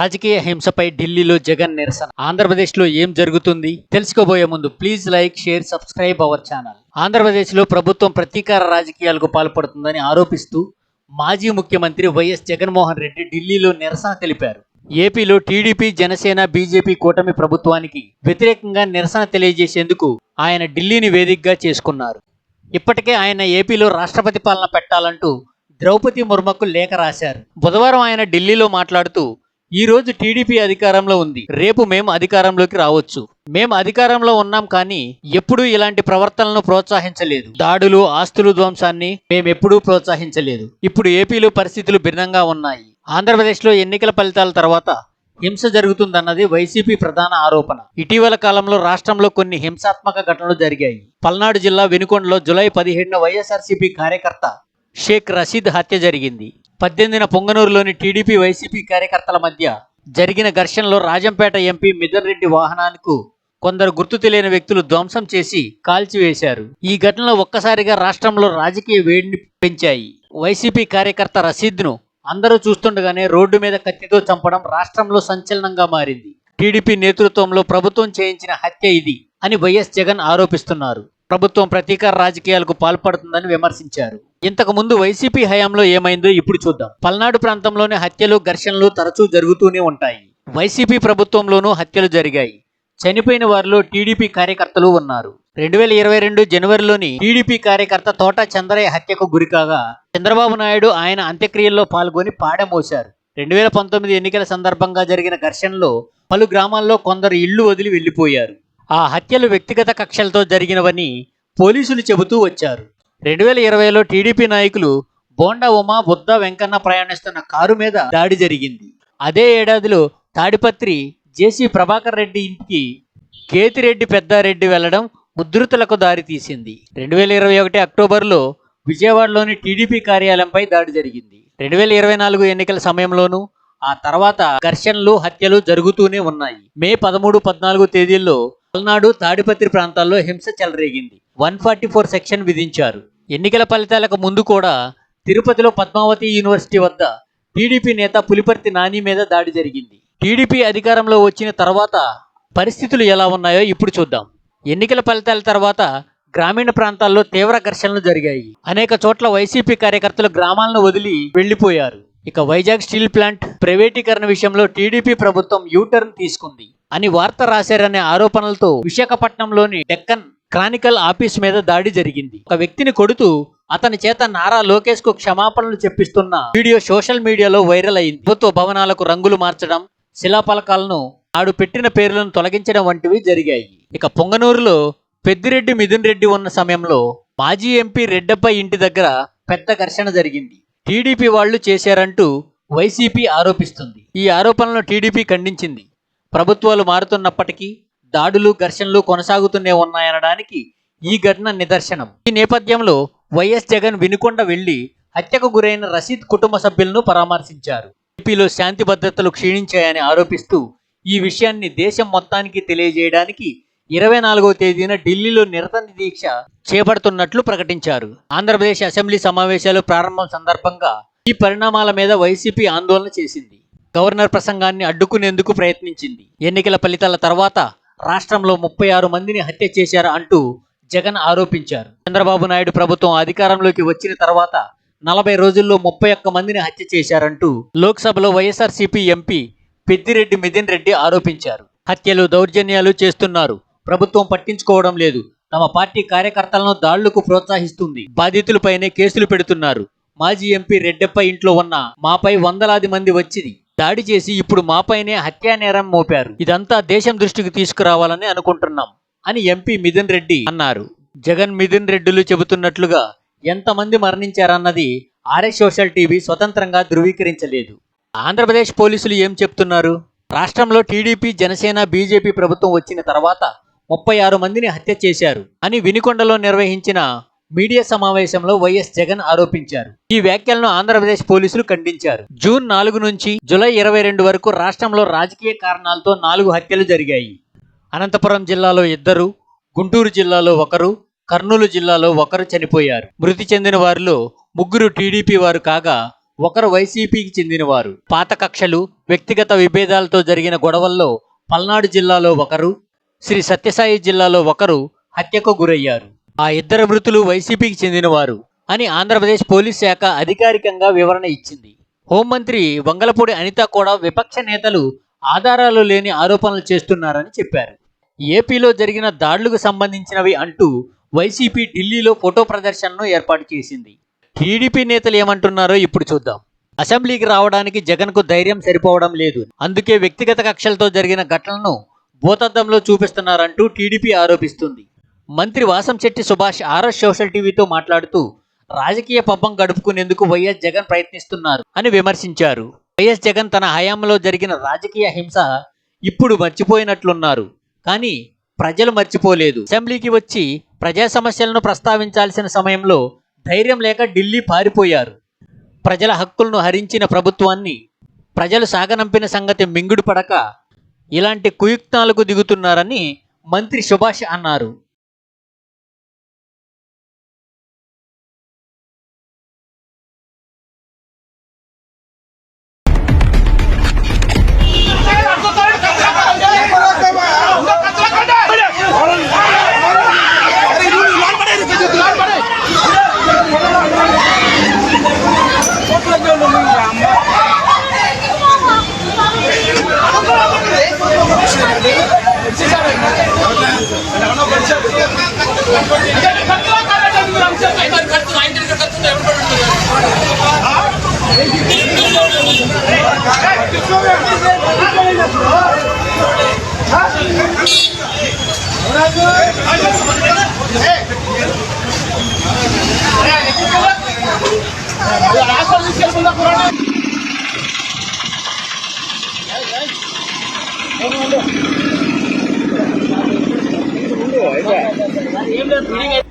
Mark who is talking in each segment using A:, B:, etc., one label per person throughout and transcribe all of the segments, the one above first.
A: రాజకీయ హింసపై ఢిల్లీలో జగన్ నిరసన. ఆంధ్రప్రదేశ్లో ఏం జరుగుతుంది తెలుసుకోబోయే ముందు please like share subscribe our channel. ఆంధ్రప్రదేశ్లో ప్రభుత్వం ప్రతీకార రాజకీయాలకు పాల్పడుతుందని ఆరోపిస్తూ మాజీ ముఖ్యమంత్రి వైఎస్ జగన్మోహన్ రెడ్డి ఢిల్లీలో నిరసన తెలిపారు. ఏపీలో టీడీపీ జనసేన బీజేపీ కూటమి ప్రభుత్వానికి వ్యతిరేకంగా నిరసన తెలియజేసేందుకు ఆయన ఢిల్లీని వేదికగా చేసుకున్నారు. ఇప్పటికే ఆయన ఏపీలో రాష్ట్రపతి పాలన పెట్టాలంటూ ద్రౌపది ముర్ముకు లేఖ రాశారు. బుధవారం ఆయన ఢిల్లీలో మాట్లాడుతూ ఈ రోజు టీడీపీ అధికారంలో ఉంది. రేపు మేము అధికారంలోకి రావచ్చు. మేము అధికారంలో ఉన్నాం కానీ ఎప్పుడూ ఇలాంటి ప్రవర్తనలను ప్రోత్సహించలేదు. దాడులు ఆస్తులు ధ్వంసాన్ని మేమెప్పుడూ ప్రోత్సహించలేదు. ఇప్పుడు ఏపీలో పరిస్థితులు భిన్నంగా ఉన్నాయి. ఆంధ్రప్రదేశ్లో ఎన్నికల ఫలితాల తర్వాత హింస జరుగుతుందన్నది వైసీపీ ప్రధాన ఆరోపణ. ఇటీవల కాలంలో రాష్ట్రంలో కొన్ని హింసాత్మక ఘటనలు జరిగాయి. పల్నాడు జిల్లా వెనుకొండలో జులై పదిహేడున వైఎస్ఆర్సీపీ కార్యకర్త షేక్ రషీద్ హత్య జరిగింది. పద్దెనిమిదిన పొంగనూరులోని టీడీపీ వైసీపీ కార్యకర్తల మధ్య జరిగిన ఘర్షణలో రాజంపేట ఎంపీ మిథున్ రెడ్డి వాహనానికి కొందరు గుర్తు తెలియని వ్యక్తులు ధ్వంసం చేసి కాల్చివేశారు. ఈ ఘటనలో ఒక్కసారిగా రాష్ట్రంలో రాజకీయ వేడిని పెంచాయి. వైసీపీ కార్యకర్త రసీద్ను అందరూ చూస్తుండగానే రోడ్డు మీద కత్తితో చంపడం రాష్ట్రంలో సంచలనంగా మారింది. టీడీపీ నేతృత్వంలో ప్రభుత్వం చేయించిన హత్య ఇది అని వైఎస్ జగన్ ఆరోపిస్తున్నారు. ప్రభుత్వం ప్రతీకార రాజకీయాలకు పాల్పడుతుందని విమర్శించారు. ఇంతకు ముందు వైసీపీ హయాంలో ఏమైందో ఇప్పుడు చూద్దాం. పల్నాడు ప్రాంతంలోని హత్యలు ఘర్షణలు తరచూ జరుగుతూనే ఉంటాయి. వైసీపీ ప్రభుత్వంలోనూ హత్యలు జరిగాయి. చనిపోయిన వారిలో టీడీపీ కార్యకర్తలు ఉన్నారు. రెండు వేల ఇరవై రెండు జనవరిలోని టీడీపీ కార్యకర్త తోట చంద్రయ్య హత్యకు గురికాగా చంద్రబాబు నాయుడు ఆయన అంత్యక్రియల్లో పాల్గొని పాడమోశారు రెండు వేల పంతొమ్మిది ఎన్నికల సందర్భంగా జరిగిన ఘర్షణలో పలు గ్రామాల్లో కొందరు ఇళ్ళు వదిలి వెళ్ళిపోయారు ఆ హత్యలు వ్యక్తిగత కక్షలతో జరిగినవని పోలీసులు చెబుతూ వచ్చారు. రెండు వేల ఇరవైలో టీడీపీ నాయకులు బోండా ఉమా బుద్ధ వెంకన్న ప్రయాణిస్తున్న కారు మీద దాడి జరిగింది. అదే ఏడాదిలో తాడిపత్రి జేసీ ప్రభాకర్ రెడ్డి ఇంటికి కేతిరెడ్డి పెద్దారెడ్డి వెళ్ళడం ఉధృతులకు దారితీసింది రెండు వేల ఇరవై ఒకటి అక్టోబర్లో విజయవాడలోని టీడీపీ కార్యాలయంపై దాడి జరిగింది. రెండు వేల ఇరవై నాలుగు ఎన్నికల సమయంలోనూ ఆ తర్వాత ఘర్షణలు హత్యలు జరుగుతూనే ఉన్నాయి. మే పదమూడు పద్నాలుగు తేదీల్లో పల్నాడు తాడిపత్రి ప్రాంతాల్లో హింస చెలరేగింది. వన్ ఫార్టీ ఫోర్ సెక్షన్ విధించారు. ఎన్నికల ఫలితాలకు ముందు కూడా తిరుపతిలో పద్మావతి యూనివర్సిటీ వద్ద టీడీపీ నేత పులిపర్తి నాని మీద దాడి జరిగింది. టీడీపీ అధికారంలో వచ్చిన తర్వాత పరిస్థితులు ఎలా ఉన్నాయో ఇప్పుడు చూద్దాం. ఎన్నికల ఫలితాల తర్వాత గ్రామీణ ప్రాంతాల్లో తీవ్ర ఘర్షణలు జరిగాయి. అనేక చోట్ల వైసీపీ కార్యకర్తలు గ్రామాలను వదిలి వెళ్ళిపోయారు ఇక వైజాగ్ స్టీల్ ప్లాంట్ ప్రైవేటీకరణ విషయంలో టీడీపీ ప్రభుత్వం యూటర్న్ తీసుకుంది అని వార్త రాశారనే ఆరోపణలతో విశాఖపట్నంలోని డెక్కన్ క్రానికల్ ఆఫీస్ మీద దాడి జరిగింది. ఒక వ్యక్తిని కొడుతూ అతని చేత నారా లోకేష్కు క్షమాపణలు చెప్పిస్తున్న వీడియో సోషల్ మీడియాలో వైరల్ అయింది. ప్రభుత్వ భవనాలకు రంగులు మార్చడం శిలాపలకాలను ఆడు పెట్టిన పేర్లను తొలగించడం వంటివి జరిగాయి. ఇక పొంగనూరులో పెద్దిరెడ్డి మిథున్ రెడ్డి ఉన్న సమయంలో మాజీ ఎంపీ రెడ్డప్ప ఇంటి దగ్గర పెద్ద ఘర్షణ జరిగింది. టీడీపీ వాళ్ళు చేశారంటూ వైసీపీ ఆరోపిస్తుంది. ఈ ఆరోపణలను టీడీపీ ఖండించింది. ప్రభుత్వాలు మారుతున్నప్పటికీ దాడులు ఘర్షణలు కొనసాగుతూనే ఉన్నాయనడానికి ఈ ఘటన నిదర్శనం. ఈ నేపథ్యంలో వైఎస్ జగన్ వినుకొండ వెళ్ళి హత్యకు గురైన రషీద్ కుటుంబ సభ్యులను పరామర్శించారు. ఏపీలో శాంతి భద్రతలు క్షీణించాయని ఆరోపిస్తూ ఈ విషయాన్ని దేశం మొత్తానికి తెలియజేయడానికి ఇరవై నాలుగవ తేదీన ఢిల్లీలో నిరసన దీక్ష చేపడుతున్నట్లు ప్రకటించారు. ఆంధ్రప్రదేశ్ అసెంబ్లీ సమావేశాలు ప్రారంభం సందర్భంగా ఈ పరిణామాల మీద వైసీపీ ఆందోళన చేసింది. గవర్నర్ ప్రసంగాన్ని అడ్డుకునేందుకు ప్రయత్నించింది. ఎన్నికల ఫలితాల తర్వాత రాష్ట్రంలో ముప్పై ఆరు మందిని హత్య చేశారు అంటూ జగన్ ఆరోపించారు. చంద్రబాబు నాయుడు ప్రభుత్వం అధికారంలోకి వచ్చిన తర్వాత నలభై రోజుల్లో ముప్పై ఒక్క మందిని హత్య చేశారంటూ లోక్సభలో వైఎస్ఆర్సీపీ ఎంపీ పెద్దిరెడ్డి మిథిన్ రెడ్డి ఆరోపించారు. హత్యలు దౌర్జన్యాలు చేస్తున్నారు. ప్రభుత్వం పట్టించుకోవడం లేదు. తమ పార్టీ కార్యకర్తలను దాళ్ళకు ప్రోత్సహిస్తుంది. బాధితులపైనే కేసులు పెడుతున్నారు. మాజీ ఎంపీ రెడ్డప్ప ఇంట్లో ఉన్న మాపై వందలాది మంది వచ్చి దాడి చేసి ఇప్పుడు మాపైనే హత్యా నేరం మోపారు. ఇదంతా దేశం దృష్టికి తీసుకురావాలని అనుకుంటున్నాం అని ఎంపీ మిథున్ రెడ్డి అన్నారు. జగన్ మిథున్ రెడ్డిలు చెబుతున్నట్లుగా ఎంతమంది మరణించారన్నది ఆర్ఎస్ సోషల్ టీవీ స్వతంత్రంగా ధృవీకరించలేదు. ఆంధ్రప్రదేశ్ పోలీసులు ఏం చెప్తున్నారు? రాష్ట్రంలో టీడీపీ జనసేన బీజేపీ ప్రభుత్వం వచ్చిన తర్వాత ముప్పై ఆరు మందిని హత్య చేశారు అని వినికొండలో నిర్వహించిన మీడియా సమావేశంలో వైఎస్ జగన్ ఆరోపించారు. ఈ వ్యాఖ్యలను ఆంధ్రప్రదేశ్ పోలీసులు ఖండించారు. జూన్ నాలుగు నుంచి జూలై ఇరవై రెండు వరకు రాష్ట్రంలో రాజకీయ కారణాలతో నాలుగు హత్యలు జరిగాయి. అనంతపురం జిల్లాలో ఇద్దరు గుంటూరు జిల్లాలో ఒకరు కర్నూలు జిల్లాలో ఒకరు చనిపోయారు. మృతి చెందిన వారిలో ముగ్గురు టీడీపీ వారు కాగా ఒకరు వైసీపీకి చెందినవారు. పాత కక్షలు వ్యక్తిగత విభేదాలతో జరిగిన గొడవల్లో పల్నాడు జిల్లాలో ఒకరు శ్రీ సత్యసాయి జిల్లాలో ఒకరు హత్యకు గురయ్యారు. ఆ ఇద్దరు మృతులు వైసీపీకి చెందినవారు అని ఆంధ్రప్రదేశ్ పోలీస్ శాఖ అధికారికంగా వివరణ ఇచ్చింది. హోంమంత్రి వంగలపూడి అనిత కూడా విపక్ష నేతలు ఆధారాలు లేని ఆరోపణలు చేస్తున్నారని చెప్పారు. ఏపీలో జరిగిన దాడులకు సంబంధించినవి అంటూ వైసీపీ ఢిల్లీలో ఫోటో ప్రదర్శనను ఏర్పాటు చేసింది. టీడీపీ నేతలు ఏమంటున్నారో ఇప్పుడు చూద్దాం. అసెంబ్లీకి రావడానికి జగన్కు ధైర్యం సరిపోవడం లేదు. అందుకే వ్యక్తిగత కక్షలతో జరిగిన ఘటనను భూతద్దంలో చూపిస్తున్నారంటూ టీడీపీ ఆరోపిస్తుంది. మంత్రి వాసంశెట్టి సుభాష్ ఆర్ఎస్ సోషల్ టీవీతో మాట్లాడుతూ రాజకీయ పబ్బం గడుపుకునేందుకు వైఎస్ జగన్ ప్రయత్నిస్తున్నారు అని విమర్శించారు. వైఎస్ జగన్ తన హయాంలో జరిగిన రాజకీయ హింస ఇప్పుడు మర్చిపోయినట్లున్నారు. కానీ ప్రజలు మర్చిపోలేదు. అసెంబ్లీకి వచ్చి ప్రజా సమస్యలను ప్రస్తావించాల్సిన సమయంలో ధైర్యం లేక ఢిల్లీ పారిపోయారు. ప్రజల హక్కులను హరించిన ప్రభుత్వాన్ని ప్రజలు సాగనంపిన సంగతి మింగుడు పడక ఇలాంటి కుయుక్తాలకు దిగుతున్నారని మంత్రి సుభాష్ అన్నారు.
B: ఏం లేదు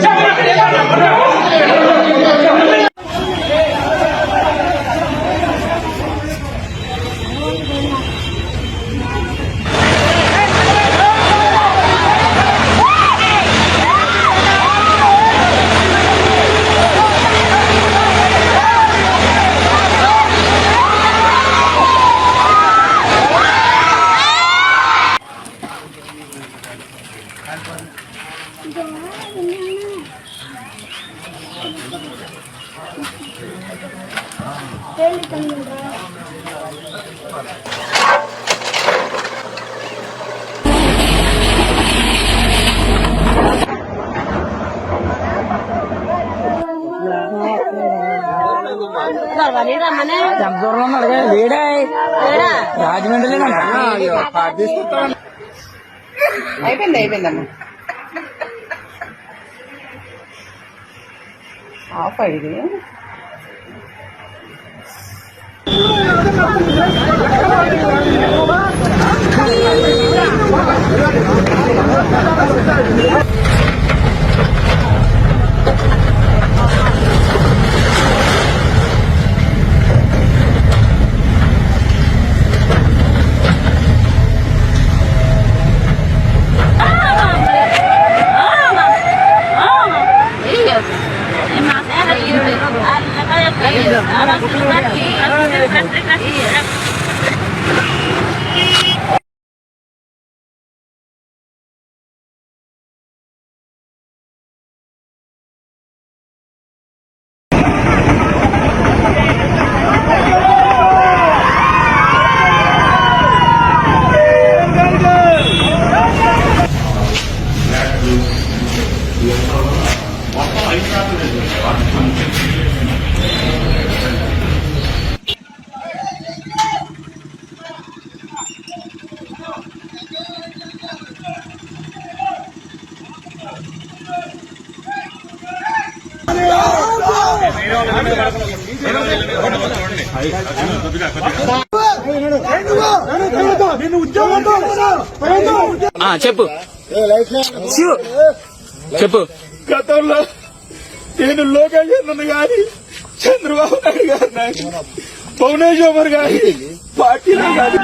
B: 下回别干 ఎంత దూరంలో ఉన్నాడు కదా లేడా రాజమండ్రి
C: అయిపోయింది అయిపోయిందమ్మా. ఆఫ్ ఇది
D: 你。చెప్పు. శివు, చెప్పు.
E: గతంలో నేను లోకేష్ నన్ను గాని చంద్రబాబు నాయుడు గారు భువనేశ్వర్ గారి పార్టీలో గారి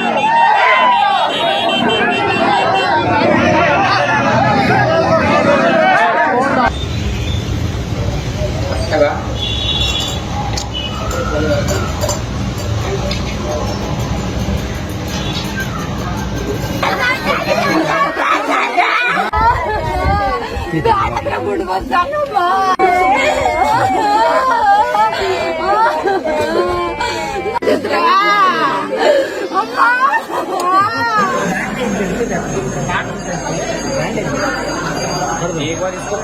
D: एक
E: बार इसको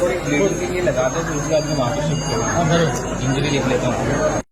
E: थोड़ी ब्लीडिंग के लिए लगाते हैं तो उसके बाद में वहाँ पर शिफ्ट करें इंजरी लिख लेता हूँ।